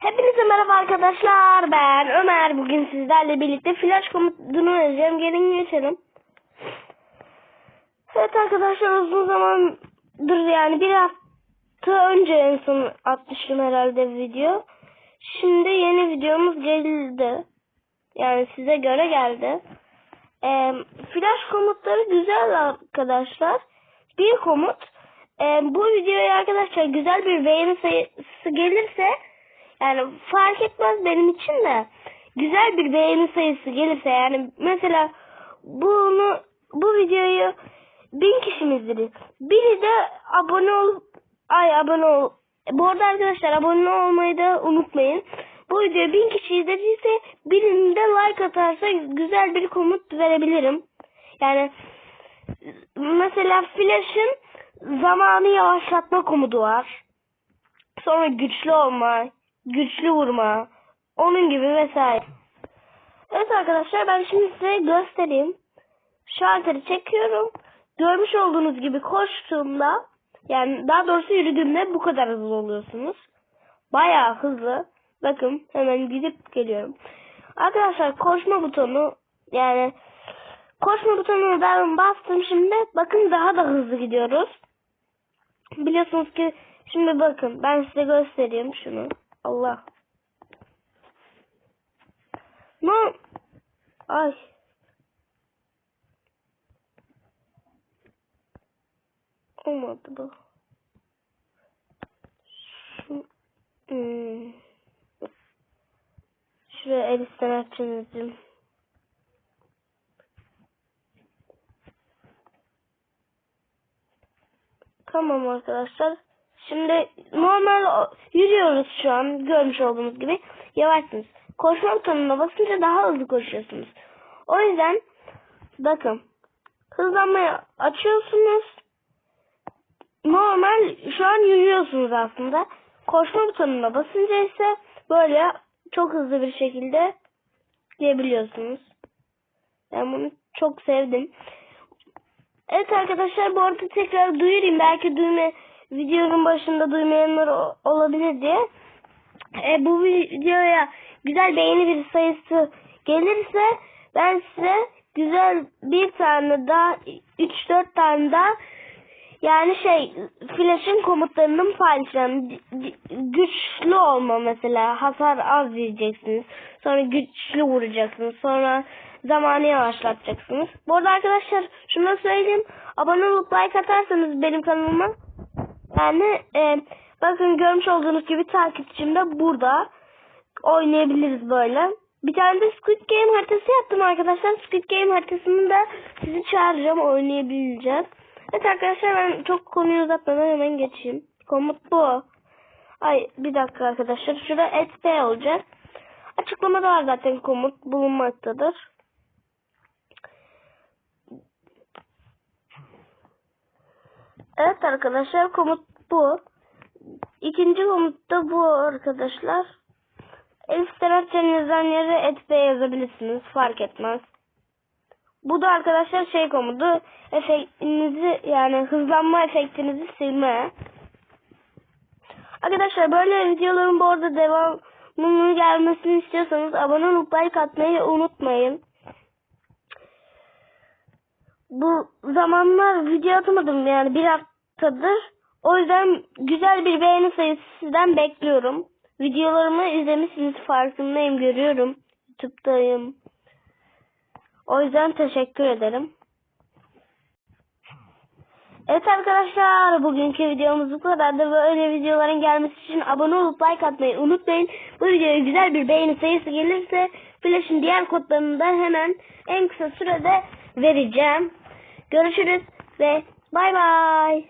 Hepinize merhaba arkadaşlar. Ben Ömer. Bugün sizlerle birlikte flash komutunu vereceğim. Gelin geçelim. Evet arkadaşlar uzun zamandır yani bir hafta önce en son atmıştım herhalde video. Şimdi yeni videomuz geldi. Yani size göre geldi. Ee, flash komutları güzel arkadaşlar. Bir komut. Ee, bu videoya arkadaşlar güzel bir beğeni sayısı gelirse yani fark etmez benim için de güzel bir beğeni sayısı gelirse yani mesela bunu bu videoyu bin kişimizdir. Biri de abone ol ay abone ol. Bu arada arkadaşlar abone olmayı da unutmayın. Bu video bin kişi izlediyse birinde like atarsa güzel bir komut verebilirim. Yani mesela Flash'ın zamanı yavaşlatma komutu var. Sonra güçlü olma, güçlü vurma, onun gibi vesaire. Evet arkadaşlar ben şimdi size göstereyim. Şalteri çekiyorum. Görmüş olduğunuz gibi koştuğumda yani daha doğrusu yürüdüğümde bu kadar hızlı oluyorsunuz. Bayağı hızlı. Bakın hemen gidip geliyorum. Arkadaşlar koşma butonu yani koşma butonunu ben bastım şimdi. Bakın daha da hızlı gidiyoruz. Biliyorsunuz ki şimdi bakın ben size göstereyim şunu. Allah. Ne? Ay. Olmadı bu. Şu, hmm. Şuraya el sanatçınızın. Tamam arkadaşlar. Şimdi normal yürüyoruz şu an görmüş olduğunuz gibi. Yavaşsınız. Koşma butonuna basınca daha hızlı koşuyorsunuz. O yüzden bakın hızlanmayı açıyorsunuz. Normal şu an yürüyorsunuz aslında. Koşma butonuna basınca ise böyle çok hızlı bir şekilde gidebiliyorsunuz. Ben bunu çok sevdim. Evet arkadaşlar bu arada tekrar duyurayım. Belki duyma videonun başında duymayanlar olabilir diye. E, bu videoya güzel beğeni bir sayısı gelirse ben size güzel bir tane daha 3-4 tane daha yani şey flash'ın komutlarının paylaşacağım. Güçlü olma mesela hasar az diyeceksiniz. Sonra güçlü vuracaksınız. Sonra zamanı yavaşlatacaksınız. Bu arada arkadaşlar şunu da söyleyeyim. Abone olup like atarsanız benim kanalıma yani e, bakın görmüş olduğunuz gibi takipçim de burada. Oynayabiliriz böyle. Bir tane de Squid Game haritası yaptım arkadaşlar. Squid Game haritasını da sizi çağıracağım oynayabileceğiz. Evet arkadaşlar ben çok konuyu uzatmadan hemen geçeyim. Komut bu. Ay bir dakika arkadaşlar. Şurada SP olacak. Açıklamada var zaten komut bulunmaktadır. Evet arkadaşlar komut bu. İkinci komut da bu arkadaşlar. Elif sanatçınızdan yere etp yazabilirsiniz. Fark etmez. Bu da arkadaşlar şey komutu. Efektinizi yani hızlanma efektinizi silme. Arkadaşlar böyle videoların bu arada devamının gelmesini istiyorsanız abone olup like atmayı unutmayın. Bu zamanlar video atamadım yani bir haftadır. O yüzden güzel bir beğeni sayısı sizden bekliyorum. Videolarımı izlemişsiniz farkındayım görüyorum. Youtube'dayım. O yüzden teşekkür ederim. Evet arkadaşlar bugünkü videomuz bu kadardı. Böyle videoların gelmesi için abone olup like atmayı unutmayın. Bu videoya güzel bir beğeni sayısı gelirse Flash'ın diğer kodlarını da hemen en kısa sürede vereceğim. Görüşürüz ve bay bay.